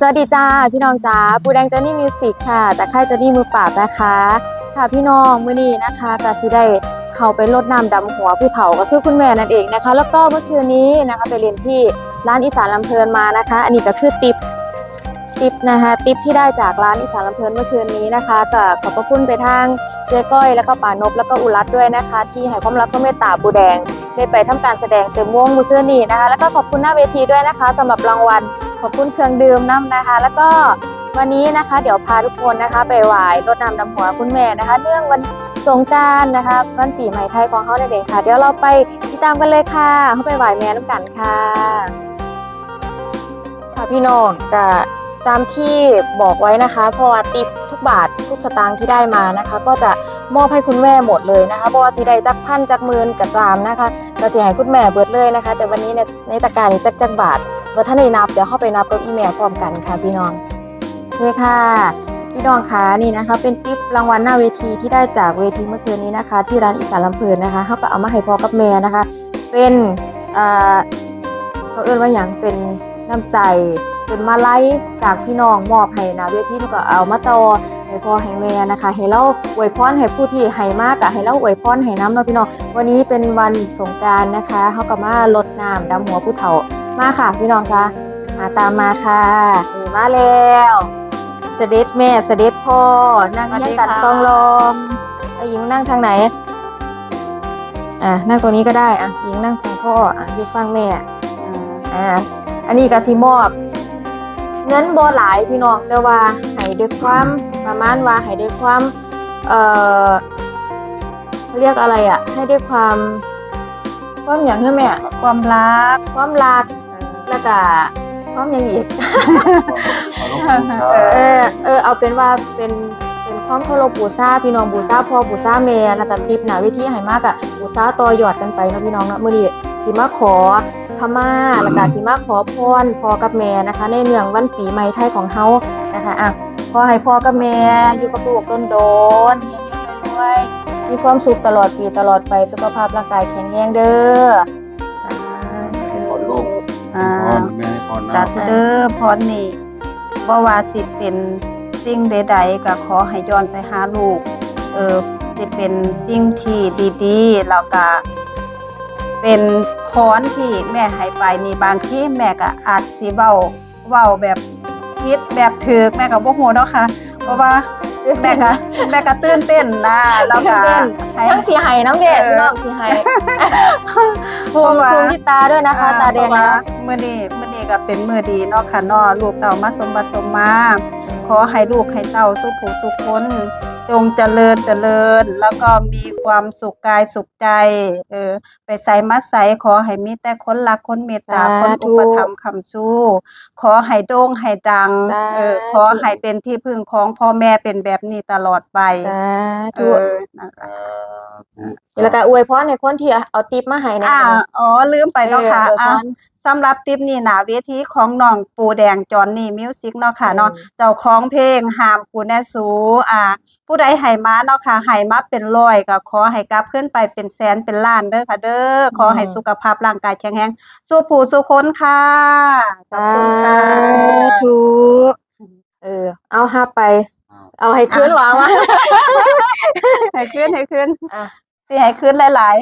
สวัสดีจ้าพี่น้องจ้าปูแดงเจนี่มิวสิกค่ะจากค่ายเจนี่มือปราบนะคะ ค่ะพี่น้องมื้อนี้นะคะกสิได้เข้าไปรดน้ำดำหัวผู้เฒ่าก็คือคุณแม่นั่นเองนะคะ แล้วก็เมื่อคืนนี้นะคะไปเรียนที่ร้านอีสานลำเพลินมานะคะ อันนี้ก็คือติปติปนะคะติปที่ได้จากร้านอีสานลำเพลินเมื่อคืนนี้นะคะก็ขอบพระคุณไปทางเจ๊ก้อย แล้วก็ป่านบแล้วก็อุรัตด้วยนะคะ ที่ให้ความรักความเมตตาปูแดงได้ไปทำการแสดงเต็มวงเมื่อคืนนี้นะคะ แล้วก็ขอบคุณหน้าเวทีด้วยนะคะสำหรับรางวัล อบคุณเครื่องดื่มน้ำนะคะ แล้วก็วันนี้นะคะเดี๋ยวพาทุกคนนะคะ ไปไหว้รดน้ำดำหัวคุณแม่นะคะ เนื่องวันสงกรารนะคะวันปีใหม่ไทยของเขาเด็กค่ะ เดี๋ยวเราไปติดตามกันเลยค่ะเข้าไปไหว้แม่น้ำกันค่ะ ค่ะพี่น้องก็ตามที่บอกไว้นะคะเพราะว่าติปทุกบาททุกสตางค์ที่ได้มานะคะ ก็จะมอบให้คุณแม่หมดเลยนะคะเพราะว่าสีใดจักพันจักหมื่นกับตามนะคะก็เสียให้คุณแม่เบิดเลยนะคะ แต่วันนี้ในในตะการนี้จักจักบาท ว่าท่านได้นับเดี๋ยวเข้าไปนับกับอีเมลพร้อมกันค่ะพี่น้องโอเคค่ะ พี่น้องคะนี่นะคะ เป็นติ๊บรางวัลหน้าเวทีที่ได้จากเวทีเมื่อคืนนี้นะคะ ที่ร้านอีสานลำเพลินนะคะเขาก็เอามาให้พ่อกับแม่นะคะ เป็นเอ่อเขาเอื้นว่าอย่างเป็นน้ำใจเป็นมาไล่จากพี่น้องมอบให้หนาเวทีแล้วก็เอามาต่อให้พ่อให้แม่นะคะให้เราอวยพรให้ผู้ที่ให้มากอะให้เราอวยพรให้น้ำเนาะพี่น้องวันนี้เป็นวันสงกรารนะคะเขาก็มาลดน้ำดำหัวผู้เฒ่า มาค่ะพี่น้องคะมาตามมาค่ะนี่มาแล้วเสด็จแม่เสด็จพ่อนั่งสวัสดีเยี่ยงกันค่ะซองลมไอ้หญิงนั่งทางไหนอะนั่งตัวนี้ก็ได้อะหญิงนั่งฟังพ่ออะอยูฟังแม่อะอันนี้ก็สิมอบเงินบ่หลายพี่น้องแต่ว่าให้ด้วยความประมาณว่าให้ด้วยความเอ่อเขาเรียกอะไรอะให้ด้วยความความอย่างใช่ไหมอะความรักความรัก แล้วก็ความยังอีกเออเออเอาเป็นว่าเป็นเป็นความเคารพบูชาพี่น้องบูชาพ่อบูชาแม่แล้วก็ติปหนาวิธีให้มากอะบูชาต่อยอดกันไปเนาะพี่น้องเนาะมื้อนี้สิมาขอขมาแล้วก็สิมาขอพรพ่อกับแม่นะคะ ในเนื่องวันปีใหม่ไทยของเฮานะคะอะขอให้พ่อกับแม่อยู่กับลูกโดนๆเฮงๆรวยๆมีความสุขตลอดปีตลอดไปสุขภาพร่างกายแข็งแรงเด้อ อ่าพรแม่ให้พรสานะธุเด้อพรนี่บ่ว่าสิเป็นสิ่งใดๆก็ขอให้ย้อนไปหาลูก เออสิเป็นสิ่งที่ดีๆแล้วก็เป็นพรที่แม่ให้ไปนี่บางทีแม่ก็อาจสิเว้าเว้าแบบคิดแบบถูกแม่ก็บ่ฮู้เนาะค่ะ เพราะว่าแม่ก็แม่ก็ตื่นเต้นนะแล้วก็ให้ ทั้งสีไห้น้ำเด็ดเออพี่น้องสีไห้ ซูมซูมที่ตาด้วยนะคะ ตาแดงเพระแล้วมื้อนี้มื้อนี้ก็เป็นมื้อดีเนาะค่ะเนาะลูกเต่ามาสมบัติสมมา ขอให้ลูกให้เต่าสุขผู้สุขคนจงเจริญเจริญ แล้วก็มีความสุขกายสุขใจ เออ ไปใส่มาใส่ขอให้มีแต่คนรักคนเมตตาคนอุปถัมภ์คำสู้ ขอให้โด่งให้ดัง เออ ขอให้เป็นที่พึ่งของพ่อแม่เป็นแบบนี้ตลอดไปสาเอธุอนะคะ แล้วก็อวยพรให้คนที่เอาติปมาให้นะอ่าอ๋อลืมไปเนาะค่ะอวยพอะรสำหรับติปนี้หนาเวทีของน้องปูแดงจอนนี่มิวสิกเนาะค่ะเนาะอืมเจ้าของเพลงหามกูแน่สูอ่า ผู้ใดให้มาเนาะค่ะให้มาเป็นร้อยก็ขอให้กลับขึ้นไปเป็นแสนเป็นล้านเด้อค่ะเด้อขอให้สุขภาพร่างกายแข็งแรงสู้ผู้สู้คนค่ะขอบสาคุณค่ะธุเออ เอาห้าไป เอาให้คืนหวางวะให้ขึ้นให้ขึ้นอะ สิให้ขึ้นหลาย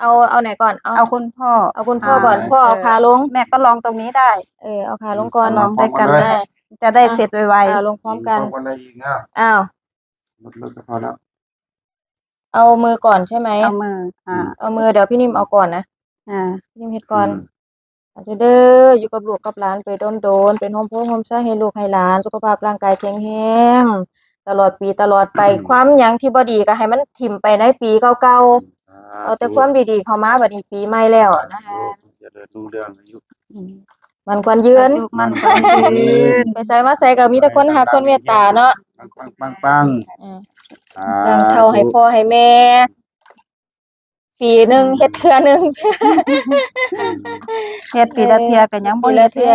เอาเอาไหนก่อนเอาๆ เอาคุณพ่อ เอาคุณพ่อก่อนอ่า พ่อเอาขาลง แม่ก็ลองตรงนี้ได้ เออเอาขาลงก่อนลองด้วยกันอ่าจะได้เสร็จไวอ่าลงพร้อมกัน พร้อมกันได้อีกนะอ้าว ลดลดก็พอแล้ว เอามือก่อนใช่ไหม ๆเอามืออ่าเอามือเดี๋ยวพี่นิ่มเอาก่อนนะอ่า พี่นิ่มเฮ็ดก่อนอาจจะเด้ออยู่กับลูกกับหลานไปโดนโดนๆเป็นโฮมโพโฮมซ่าให้ลูกให้หลาน สุขภาพร่างกายแข็งแรง ตลอดปีตลอดไปความหยังที่บ่ดีก็ให้มันถิ่มไปในปีเก่าๆเอาแต่ความดีๆเข้ามาบัดนี้ปีใหม่แล้วนะคะจะเดินรุ่งเรืองอายุมันควรยืนอายุมันควรยืนไปใส่มาใส่ก็มีแต่คนหักคนเมตตาเนาะปังปังปังปังอืมอ่าดังเท่าให้พ่อให้แม่ปีหนึ่งเฮ็ดเทื่อหนึงเฮ็ดปีละเทื่อก็ยังบ่ปีละเทื่อ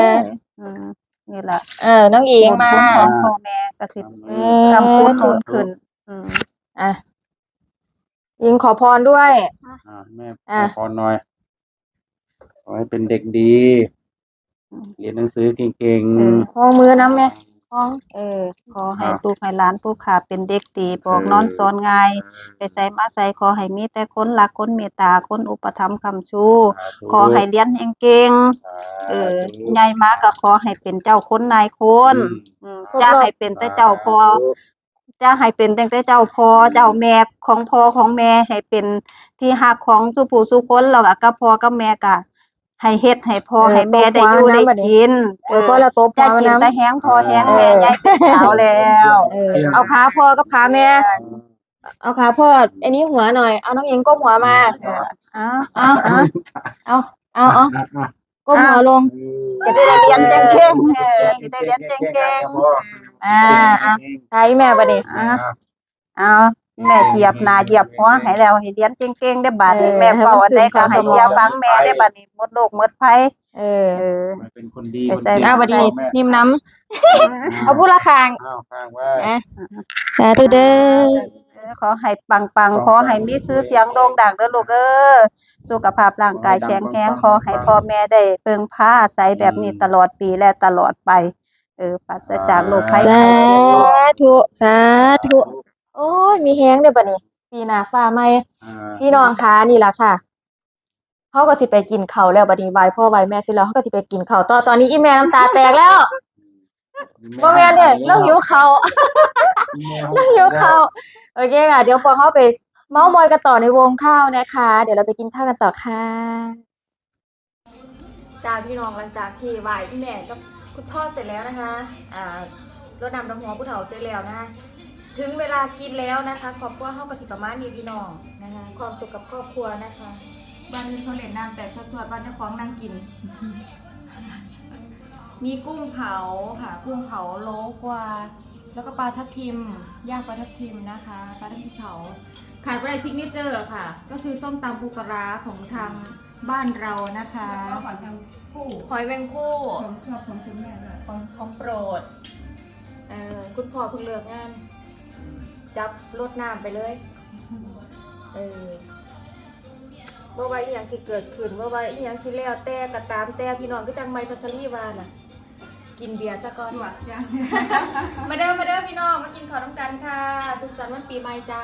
อืมนี่ล่ะเออน้องอิงมาบุญของพ่อแม่ ก็สิเออทำคุณทนขึ้นอืมอะอิงขอพรด้วย อ่าแม่อะขอพรหน่อย ขอให้เป็นเด็กดีอเรียนหนังสือเก่งเออห้องมือน้ำแม่ห้อง เออ ขอให้ลูกให้หลานผู้ขาเป็นเด็กดีบอกนอนสอนง่าย ไปใส่มาใส่ขอให้มีแต่คนรักคนเมตตาคนอุปถัมภ์คำชูขอให้เรียนเก่งๆเออใหญ่มาก็ขอให้เป็นเจ้าคนนายคน อืม จะให้เป็นแต่เจ้าพอจะให้เป็นแต่แต่เจ้าพอเจ้าแม่ของพ่อของแม่ให้เป็นที่ฮักของสุผู้สุคนแล้วก็กับพ่อกับแม่ก็ให้เฮ็ดให้พ่อให้แม่ได้อยู่ได้กินเออพอเราโตพอกินน้ำแต่แห้งพอแห้งแม่ใหญ่เป็นสาวแล้วเออเอาขาพ่อกับขาแม่เอาขาพ่ออันนี้หัวหน่อยเอาน้องเองก้มหัวมาเอ้าเอาเอ้าเอาเอาเอา ก้มหัวลง จะได้เรียนเก่งๆเออจะได้เรียนเก่งอ่าอะใช้แม่บัดนี้ๆอะเอาแม่เหยียบหน้าเหยียบหัวให้แล้วให้เรียนเก่งๆได้บัดนี้เออแม่เป่าอันใดก็ให้ให้มันซึมเสียเข้าสมองฟังแม่ได้บัดนี้หมดโลกหมดภัยเออเออมาเป็นคนดีไปคนใส่เก่งเอาบัดนี้แม่นิ่มน้ำเอาพูดละคางอ้าวข้างไว้อะสาธุเด้อเออขอให้ปังๆขอให้มีชื่อเสียงโด่งดังเด้อลูกเออ สุขภาพร่างกายแข็งแรงขอให้พ่อแม่ได้เพิ่งพาอาศัยแบบนี้ตลอดปีและตลอดไป เออปราศจากโรคภัยสาไข้เจ็บธุสาธุโอ้ยมีแฮงเด้อบัดนี้ ปีหน้าฟ้าใหม่อ่าพี่น้องคะนี่ล่ะค่ะเขาก็สิไปกินข้าวแล้วบัดนี้บายพ่อบายแม่เสร็จแล้วเขาก็สิไปกินข้าวต่อตอนนี้อีแม่น้ำตาแตกแล้วบ่แม่นเนี่ยเรื่องหิวข้าวเรื่องหิวข้าวโอเคค่ะเดี๋ยวพอเข้าไป เมาส์มอยกันต่อในวงข้าวนะคะ เดี๋ยวเราไปกินข้าวกันต่อค่ะจ้าพี่น้องหลังจากที่ไหว้พี่แม่กับคุณพ่อเสร็จแล้วนะคะอ่ารดน้ำดำหัวผู้เฒ่าเสร็จแล้วนะคะถึงเวลากินแล้วนะคะครอบครัวเฮาก็สิประมาณนี้พี่น้องนะคะความสุขกับครอบครัวนะคะบ้านนี้เขาเล่นน้ำแต่สดๆบ้านเจ้าของนั่งกิน มีกุ้งเผาค่ะกุ้งเผาโลกว่า แล้วก็ปลาทับทิม ย่างปลาทับทิมนะคะปลาทับทิมเผาขายไปซิกเนเจอร์ค่ะ ก็คือส้มตำปูปลาร้าของทางบ้านเรานะคะหอยแมงคู่ของของโปรดเออคุณพ่อเพิ่งเลิกงาน จับรดน้ำไปเลยเออเมื่อไว้อหย่างสิเกิดขึ้นเมื่อไว้อหย่างสิแล้วแต่กระตามแต่พี่น้องก็จังไมพัสรีวาน่ะ กินเบียร์ซะก่อนมาเด้อมาเด้อพี่น้องมากินข้าวน้ำกันค่ะ สุขสันต์วันปีใหม่จ้า